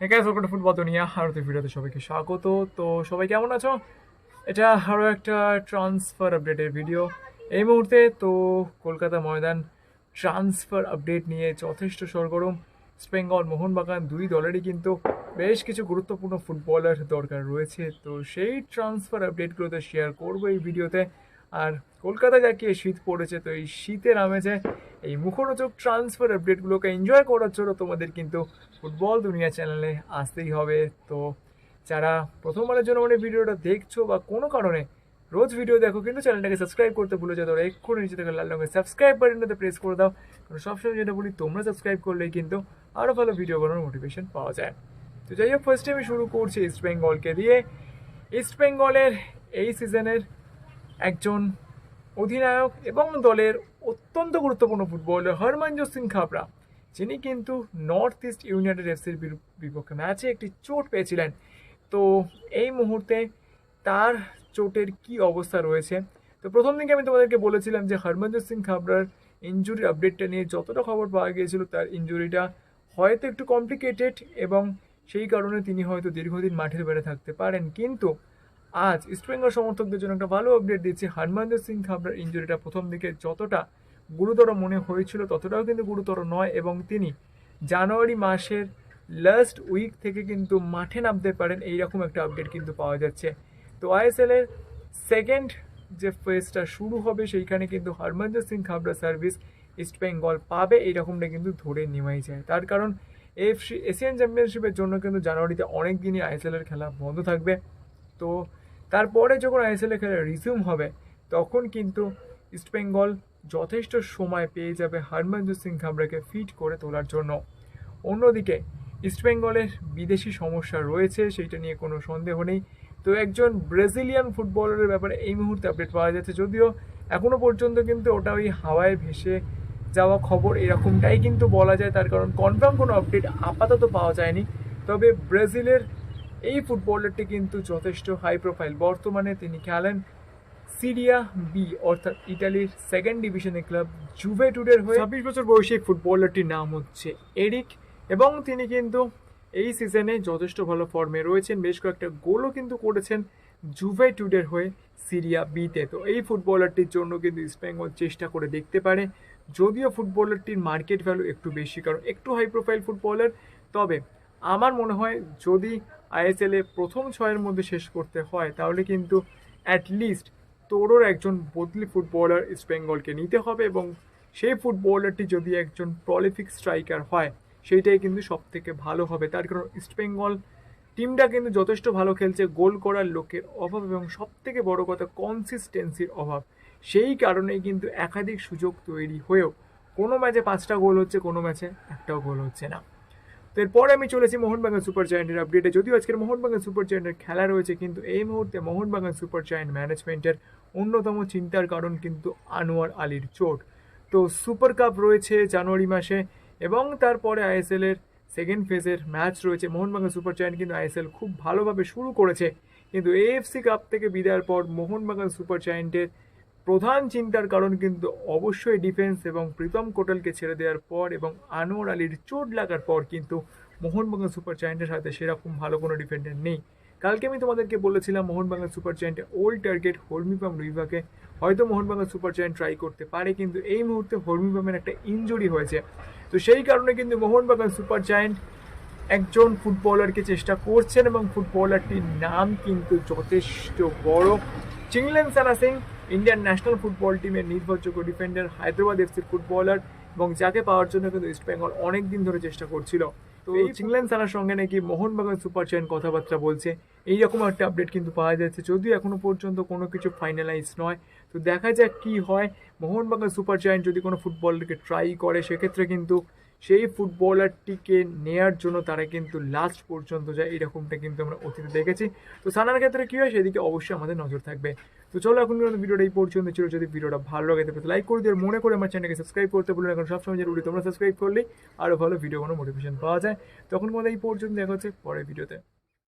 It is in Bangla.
হ্যাঁ ওয়েলকাম ফুটবল দুনিয়া আর তো ভিডিওতে সবাইকে স্বাগত। তো সবাই কেমন আছো? এটা আরও একটা ট্রান্সফার আপডেটের ভিডিও এই মুহূর্তে তো কলকাতা ময়দান ট্রান্সফার আপডেট নিয়ে যথেষ্ট সরগরম। ইস্ট বেঙ্গল মোহনবাগান দুই দলেরই কিন্তু বেশ কিছু গুরুত্বপূর্ণ ফুটবলার দরকার রয়েছে। তো সেই ট্রান্সফার আপডেটগুলোতে শেয়ার করব এই ভিডিওতে আর কলকাতায় যা কি শীত পড়েছে, তো এই শীতের আমেজে এই মুখরোচক ট্রান্সফার আপডেটগুলোকে এনজয় করার জন্য তোমাদের কিন্তু ফুটবল দুনিয়া চ্যানেলে আসতেই হবে। তো যারা প্রথমবারের জন্য মানে ভিডিওটা দেখছ বা কোনো কারণে রোজ ভিডিও দেখো, কিন্তু চ্যানেলটাকে সাবস্ক্রাইব করতে ভুলে যাও তোরা এক্ষুনি নিচে থেকে লাল রঙের সাবস্ক্রাইব বাটনটাতে প্রেস করে দাও। কারণ সবসময় যেটা বলি, তোমরা সাবস্ক্রাইব করলেই কিন্তু আরও ভালো ভিডিও বানানোর মোটিভেশন পাওয়া যায়। তো যাই হোক ফার্স্টে আমি শুরু করছি ইস্ট বেঙ্গলকে দিয়ে। ইস্ট বেঙ্গলের এই সিজনের একজন অধিনায়ক এবং দলের অত্যন্ত গুরুত্বপূর্ণ ফুটবলার হরমনজোত সিং খাবরা, যিনি কিন্তু নর্থ ইস্ট ইউনাইটেড এফসির বিপক্ষে ম্যাচে একটি চোট পেয়েছিলেন। তো এই মুহূর্তে তার চোটের কি অবস্থা রয়েছে? তো প্রথম দিকে আমি তোমাদেরকে বলেছিলাম যে হরমনজোত সিং খাবরার ইঞ্জুরি আপডেটটা নিয়ে যতটা খবর পাওয়া গিয়েছিল, তার ইঞ্জুরিটা হয়তো একটু কমপ্লিকেটেড এবং সেই কারণে তিনি হয়তো দীর্ঘদিন মাঠের বাইরে থাকতে পারেন। কিন্তু আজ ইস্টবেঙ্গল সমর্থকদের জন্য একটা ভালো আপডেট দিচ্ছি হরমনদীপ সিং খাবরার ইঞ্জুরিটা প্রথম দিকে যতটা গুরুতর মনে হয়েছিল, ততটাও কিন্তু গুরুতর নয় এবং তিনি জানুয়ারি মাসের লাস্ট উইক থেকে কিন্তু মাঠে নামতে পারেন। এইরকম একটা আপডেট কিন্তু পাওয়া যাচ্ছে। তো আইএসএল এর সেকেন্ড যে ফেজটা শুরু হবে, সেইখানে কিন্তু Harmandeep Singh Khabra service East Bengal পাবে, এইরকমটা কিন্তু ধরে নেওয়াই যায়। তার কারণ এফসি এশিয়ান চ্যাম্পিয়নশিপের জন্য কিন্তু জানুয়ারিতে অনেক দিনই আইএসএল এর খেলা বন্ধ থাকবে। তো তারপরে যখন আইএসএল খেলা রিজিউম হবে, তখন কিন্তু ইস্টবেঙ্গল যথেষ্ট সময় পেয়ে যাবে হরমনজিৎ সিং খামরাকে ফিট করে তোলার জন্য। অন্যদিকে ইস্টবেঙ্গলের বিদেশি সমস্যা রয়েছে, সেইটা নিয়ে কোনো সন্দেহ নেই। তো একজন ব্রাজিলিয়ান ফুটবলারের ব্যাপারে এই মুহূর্তে আপডেট পাওয়া যাচ্ছে, যদিও এখনও পর্যন্ত কিন্তু ওটা ওই হাওয়ায় ভেসে যাওয়া খবর এরকমটাই কিন্তু বলা যায়। তার কারণ কনফার্ম কোনো আপডেট আপাতত পাওয়া যায়নি। তবে ব্রাজিলের এই ফুটবলারটি কিন্তু যথেষ্ট হাই প্রোফাইল বর্তমানে তিনি খেলেন সিরিয়া বি অর্থাৎ ইটালির সেকেন্ড ডিভিশনের ক্লাব জুভেটুডের হয়ে ছাব্বিশ বছর বয়সী ফুটবলারটির নাম হচ্ছে এরিক এবং তিনি কিন্তু এই সিজনে যথেষ্ট ভালো ফর্মে রয়েছেন। বেশ কয়েকটা গোলও কিন্তু করেছেন জুভেটুডের হয়ে সিরিয়া বিতে তো এই ফুটবলারটির জন্য কিন্তু ইস্টবেঙ্গল চেষ্টা করে দেখতে পারে। যদিও ফুটবলারটির মার্কেট ভ্যালু একটু বেশি, কারণ একটু হাই প্রোফাইল ফুটবলার, তবে আমার মনে হয় যদি আইএসএল প্রথম ছয়ের মধ্যে শেষ করতে হয়, তাহলে কিন্তু অ্যাটলিস্ট তোরোর একজন বদলি ফুটবলার ইস্ট বেঙ্গলকে নিতে হবে এবং সেই ফুটবলারটি যদি একজন প্রলিফিক স্ট্রাইকার হয়, সেইটাই কিন্তু সব থেকে ভালো হবে। তার কারণ ইস্ট বেঙ্গল টিমটা কিন্তু যথেষ্ট ভালো খেলছে, গোল করার লোকের অভাব এবং সব থেকে বড় কথা কনসিস্টেন্সির অভাব। সেই কারণেই কিন্তু একাধিক সুযোগ তৈরি হয়েও কোনো ম্যাচে পাঁচটা গোল হচ্ছে, কোনো ম্যাচে একটাও গোল হচ্ছে না। তো এরপরে আমি চলেছি মোহনবাগান সুপার জায়েন্টের আপডেটে যদিও আজকের মোহনবাগান সুপার জায়েন্টের খেলা রয়েছে, কিন্তু এই মুহূর্তে মোহনবাগান সুপার জায়েন্ট ম্যানেজমেন্টের অন্যতম চিন্তার কারণ কিন্তু আনোয়ার আলীর চোট। তো সুপার কাপ রয়েছে জানুয়ারি মাসে এবং তারপরে আইএসএল এর সেকেন্ড ফেজের ম্যাচ রয়েছে। মোহনবাগান সুপার জায়েন্ট কিন্তু আইএসএল খুব ভালোভাবে শুরু করেছে, কিন্তু এএফসি কাপ থেকে বিদায়ের পর মোহনবাগান সুপার জায়েন্টের প্রধান চিন্তার কারণ কিন্তু অবশ্যই ডিফেন্স এবং প্রীতম কোটালকে ছেড়ে দেওয়ার পর এবং আনোয়ার আলীর চোট লাগার পর কিন্তু মোহনবাগান সুপার জায়েন্টের সাথে সেরকম ভালো কোনো ডিফেন্ডার নেই। কালকে আমি তোমাদেরকে বলেছিলাম মোহনবাগান সুপার জায়েন্টে ওল্ড টার্গেট হর্মিপাম রুইভাকে হয়তো মোহনবাগান সুপার জায়েন্ট ট্রাই করতে পারে, কিন্তু এই মুহূর্তে হর্মিপামের একটা ইনজুরি হয়েছে। তো সেই কারণে কিন্তু মোহনবাগান সুপার জায়েন্ট একজন ফুটবলারকে চেষ্টা করছেন এবং ফুটবলারটির নাম কিন্তু যথেষ্ট বড়। Chinglen Sana Singh Indian national football টিমের নির্ভরযোগ্য ডিফেন্ডার হায়দ্রাবাদ এফসির ফুটবলার এবং যাকে পাওয়ার জন্য কিন্তু ইস্ট বেঙ্গল অনেক দিন ধরে চেষ্টা করছিল। তো এই চিংলেন সানার সঙ্গে নাকি মোহনবাগান সুপার চেন কথাবার্তা বলছে। এইরকম একটা আপডেট কিন্তু পাওয়া যাচ্ছে। যদিও এখনও পর্যন্ত কোনো কিছু ফাইনালাইজ নয়। তো দেখা যাক কি হয়। মোহনবাগান সুপার জায়ান্ট যদি কোনো ফুটবলকে ট্রাই করে সেক্ষেত্রে কিন্তু সেই ফুটবলারটিকে নেয়ার জন্য তারা কিন্তু লাস্ট পর্যন্ত যায় এরকমটা কিন্তু আমরা অতীতে দেখেছি। তো সানার ক্ষেত্রে কী হয়? সেদিকে অবশ্যই আমাদের নজর থাকবে। তো চলো এখন কিন্তু ভিডিওটা এই পর্যন্ত ছিল। যদি ভিডিওটা ভালো লাগে, তাহলে লাইক করে দিয়ে মনে করে আমার চ্যানেলকে সাবস্ক্রাইব করতে বলুন এখন সবসময় জরুরি তোমরা সাবস্ক্রাইব করলে আরও ভালো ভিডিও কোনো মোটিভেশন পাওয়া যায়। তখন মধ্যে এই পর্যন্ত দেখা হচ্ছে পরের ভিডিওতে